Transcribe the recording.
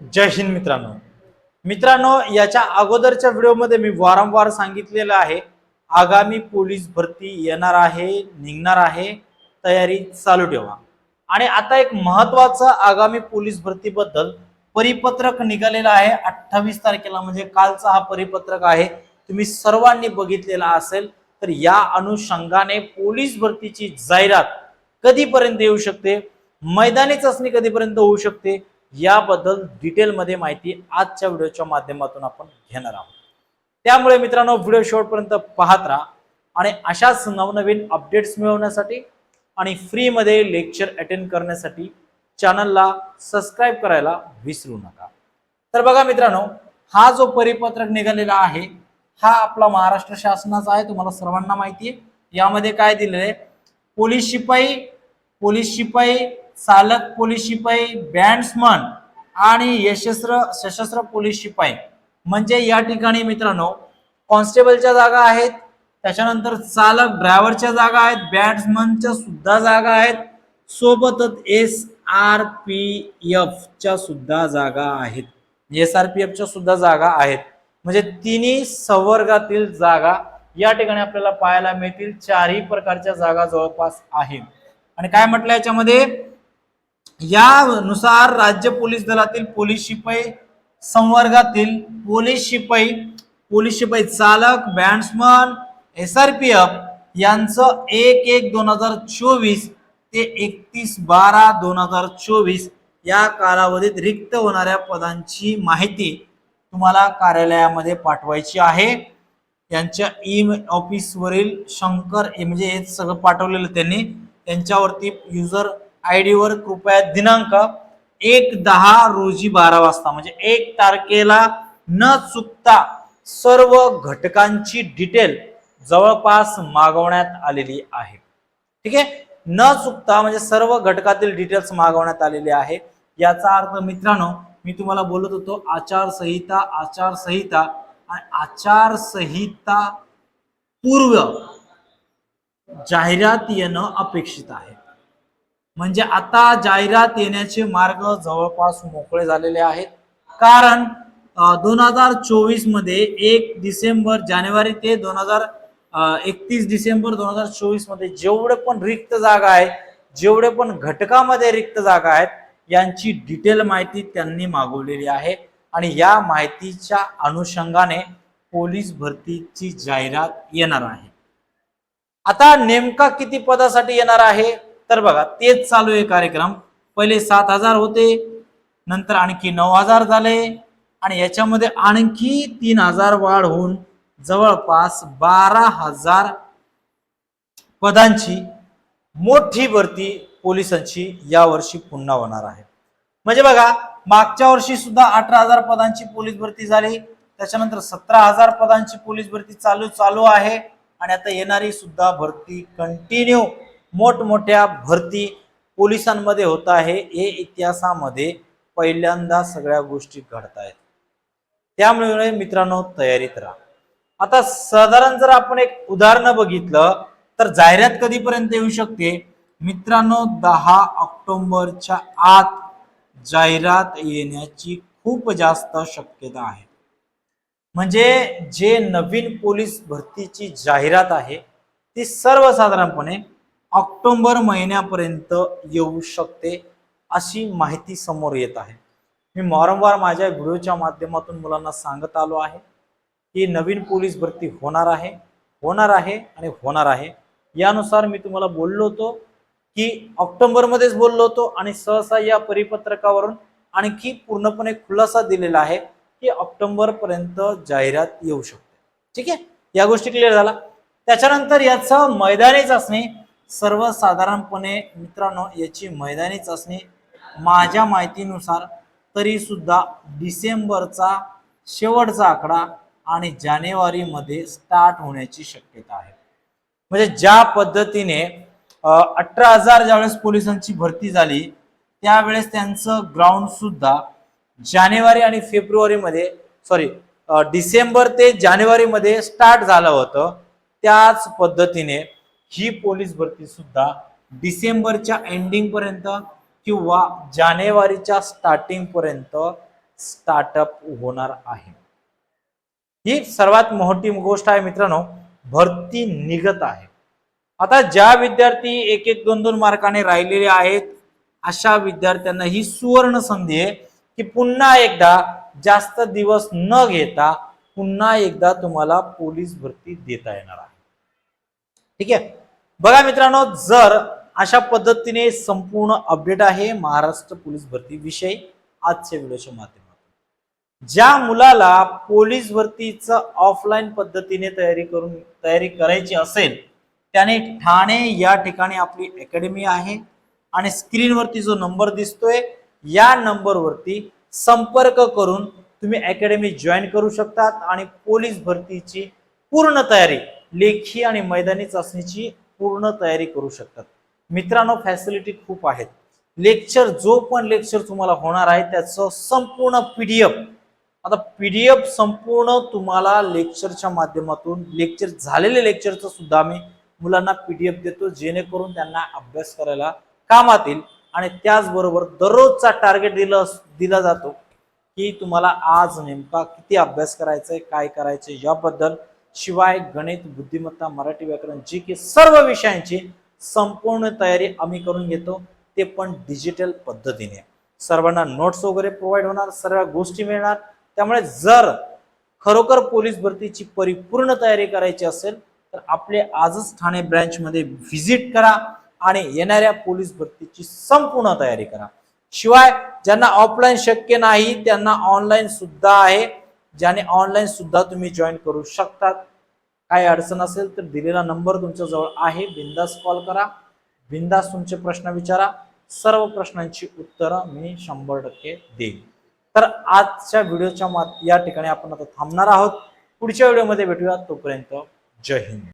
जय हिंद मित्रांनो. मित्रांनो याच्या अगोदरच्या व्हिडिओमध्ये मी वारंवार सांगितलेलं आहे आगामी पोलीस भरती येणार आहे निघणार आहे तयारी चालू ठेवा. आणि आता एक महत्वाचं आगामी पोलीस भरतीबद्दल परिपत्रक निघालेलं आहे अठ्ठावीस तारखेला म्हणजे कालचा हा परिपत्रक आहे. तुम्ही सर्वांनी बघितलेला असेल तर या अनुषंगाने पोलीस भरतीची जाहिरात कधीपर्यंत येऊ शकते? मैदानी चाचणी कधीपर्यंत होऊ शकते? याबद्दल डिटेलमध्ये माहिती आजच्या व्हिडिओच्या माध्यमातून आपण घेणार आहोत. त्यामुळे मित्रांनो व्हिडिओ शेवटपर्यंत पाहत राहा आणि अशाच नवनवीन अपडेट्स मिळवण्यासाठी आणि फ्रीमध्ये लेक्चर अटेंड करण्यासाठी चॅनलला सबस्क्राईब करायला विसरू नका. तर बघा मित्रांनो हा जो परिपत्रक निघालेला आहे हा आपला महाराष्ट्र शासनाचा आहे तुम्हाला सर्वांना माहिती आहे. यामध्ये काय दिलेलं आहे? पोलीस शिपाई पोलीस शिपाई चालक पोलीस शिपाई बँड्समन आणि यशस्त्र सशस्त्र पोलीस शिपाई. म्हणजे या ठिकाणी मित्रांनो कॉन्स्टेबलच्या जागा आहेत त्याच्यानंतर चालक ड्रायव्हरच्या जागा आहेत बॅट्समनच्या सुद्धा जागा आहेत सोबतच एस आर पी एफ च्या सुद्धा जागा आहेत. एस आर पी एफच्या सुद्धा जागा आहेत. म्हणजे तिन्ही संवर्गातील जागा या ठिकाणी आपल्याला पाहायला मिळतील. चारही प्रकारच्या जागा जवळपास आहेत आणि काय म्हटलं याच्यामध्ये? यानुसार राज्य पोलीस दलातील पोलीस शिपाई संवर्गातील पोलीस शिपाई पोलीस शिपाई चालक batsman S R P F यांचं एक एक दोन हजार चोवीस ते एकतीस बारा दोन हजार चोवीस या कालावधीत रिक्त होणाऱ्या पदांची माहिती तुम्हाला कार्यालयामध्ये पाठवायची आहे. यांच्या ई ऑफिसवरील शंकर म्हणजे हे सगळं पाठवलेलं त्यांनी. त्यांच्यावरती युजर आय डीवर कृपया दिनांक एक दहा रोजी बारा वाजता म्हणजे एक तारखेला न चुकता सर्व घटकांची डिटेल जवळपास मागवण्यात आलेली आहे. ठीक आहे? न चुकता म्हणजे सर्व घटकातील डिटेल्स मागवण्यात आलेले आहे. याचा अर्थ मित्रांनो मी तुम्हाला बोलत होतो आचारसंहिता आचारसंहिता आणि आचारसंहिता पूर्व जाहिरात येणं अपेक्षित आहे. म्हणजे आता जाहिरात येण्याचे मार्ग जवळपास मोकळे झालेले आहेत. कारण दोन हजार चोवीसमध्ये एक डिसेंबर जानेवारी ते दोन हजार एकतीस डिसेंबर दोन हजार चोवीसमध्ये जेवढे पण रिक्त जागा आहेत जेवढे पण घटकामध्ये रिक्त जागा आहेत यांची डिटेल माहिती त्यांनी मागवलेली आहे. आणि या माहितीच्या अनुषंगाने पोलीस भरतीची जाहिरात येणार आहे. आता नेमका किती पदासाठी येणार आहे? तर बघा तेच चालू आहे कार्यक्रम. पहिले सात हजार होते नंतर आणखी नऊ हजार झाले आणि याच्यामध्ये आणखी तीन हजार वाढ होऊन जवळपास बारा हजार पदांची मोठी भरती पोलिसांची यावर्षी पुन्हा होणार आहे. म्हणजे बघा मागच्या वर्षी सुद्धा अठरा हजार पदांची पोलीस भरती झाली त्याच्यानंतर सतरा हजार पदांची पोलीस भरती चालू चालू आहे आणि आता येणारी सुद्धा भरती कंटिन्यू मोठमोठ्या भरती पोलिसांमध्ये होत आहे. हे इतिहासामध्ये पहिल्यांदा सगळ्या गोष्टी घडत आहेत त्यामुळे मित्रांनो तयारीत राहा. आता साधारण जर आपण एक उदाहरण बघितलं तर जाहिरात कधीपर्यंत येऊ शकते? मित्रांनो दहा ऑक्टोबरच्या आत जाहिरात येण्याची खूप जास्त शक्यता आहे. म्हणजे जे नवीन पोलीस भरतीची जाहिरात आहे ती सर्वसाधारणपणे ऑक्टोंबर महिन्यापर्यंत येऊ शकते अशी माहिती समोर येत आहे. मी वारंवार माझ्या व्हिडिओच्या माध्यमातून मुलांना सांगत आलो आहे की नवीन पोलीस भरती होणार आहे होणार आहे आणि होणार आहे. यानुसार मी तुम्हाला बोललो होतो की ऑक्टोबरमध्येच बोललो होतो आणि सहसा या परिपत्रकावरून आणखी पूर्णपणे खुलासा दिलेला आहे की ऑक्टोबरपर्यंत जाहिरात येऊ शकते. ठीक आहे? या गोष्टी क्लिअर झाला त्याच्यानंतर याचं मैदानी चाचणी सर्वसाधारणपणे मित्रांनो याची मैदानी चाचणी माझ्या माहितीनुसार तरी सुद्धा डिसेंबरचा शेवटचा आकडा आणि जानेवारीमध्ये स्टार्ट होण्याची शक्यता आहे. म्हणजे ज्या पद्धतीने अठरा हजार ज्यावेळेस पोलिसांची भरती झाली त्यावेळेस त्यांचं ग्राउंड सुद्धा जानेवारी आणि फेब्रुवारीमध्ये सॉरी डिसेंबर ते जानेवारीमध्ये स्टार्ट झालं होतं. त्याच पद्धतीने ही पोलीस भरती सुद्धा डिसेंबरच्या एंडिंग पर्यंत किंवा जानेवारीच्या स्टार्टिंग पर्यंत स्टार्टअप होणार आहे. ही सर्वात मोठी गोष्ट आहे मित्रांनो भरती निघत आहे. आता ज्या विद्यार्थी एक एक दोन दोन मार्काने राहिलेले आहेत अशा विद्यार्थ्यांना ही सुवर्ण संधी आहे की पुन्हा एकदा जास्त दिवस न घेता पुन्हा एकदा तुम्हाला पोलीस भरती देता येणार आहे. ठीक आहे? बघा मित्रांनो जर अशा पद्धतीने संपूर्ण अपडेट आहे महाराष्ट्र पोलीस भरती विषयी आजच्या व्हिडिओच्या माध्यमातून. ज्या मुलाला पोलीस भरतीचं ऑफलाईन पद्धतीने तयारी करून तयारी करायची असेल त्याने ठाणे या ठिकाणी आपली अकॅडमी आहे आणि स्क्रीनवरती जो नंबर दिसतोय या नंबरवरती संपर्क करून तुम्ही अकॅडमी जॉईन करू शकतात आणि पोलीस भरतीची पूर्ण तयारी लेखी आणि मैदानी चाचणीची पूर्ण तयारी करू शकतात. मित्रांनो फॅसिलिटी खूप आहेत. लेक्चर जो पण लेक्चर तुम्हाला होणार आहे त्याचं संपूर्ण पीडीएफ आता पीडीएफ संपूर्ण तुम्हाला लेक्चरच्या माध्यमातून लेक्चर झालेले लेक्चरचं सुद्धा आम्ही मुलांना पीडीएफ देतो जेणेकरून त्यांना अभ्यास करायला कामात येईल आणि त्याचबरोबर दररोजचा टार्गेट दिला दिला जातो की तुम्हाला आज नेमका किती अभ्यास करायचा आहे काय करायचं याबद्दल शिवाय गणित बुद्धिमत्ता मराठी व्याकरण जी की सर्व विषयांची संपूर्ण तयारी आम्ही करून घेतो ते पण डिजिटल पद्धतीने. सर्वांना नोट्स वगैरे प्रोव्हाइड होणार सर्व गोष्टी मिळणार. त्यामुळे जर खरोखर पोलीस भरतीची परिपूर्ण तयारी करायची असेल तर आपले आजच ठाणे ब्रँचमध्ये व्हिजिट करा आणि येणाऱ्या पोलीस भरतीची संपूर्ण तयारी करा. शिवाय ज्यांना ऑफलाईन शक्य नाही त्यांना ऑनलाईन सुद्धा आहे ज्याने ऑनलाईन सुद्धा तुम्ही जॉईन करू शकतात. काही अडचण असेल तर दिलेला नंबर तुमच्याजवळ आहे. बिंदास कॉल करा. बिंदास तुमचे प्रश्न विचारा. सर्व प्रश्नांची उत्तरं मी शंभर टक्के देईन. तर आजच्या व्हिडिओच्या मात या ठिकाणी आपण आता थांबणार आहोत. पुढच्या व्हिडिओमध्ये भेटूया. तोपर्यंत जय हिंद.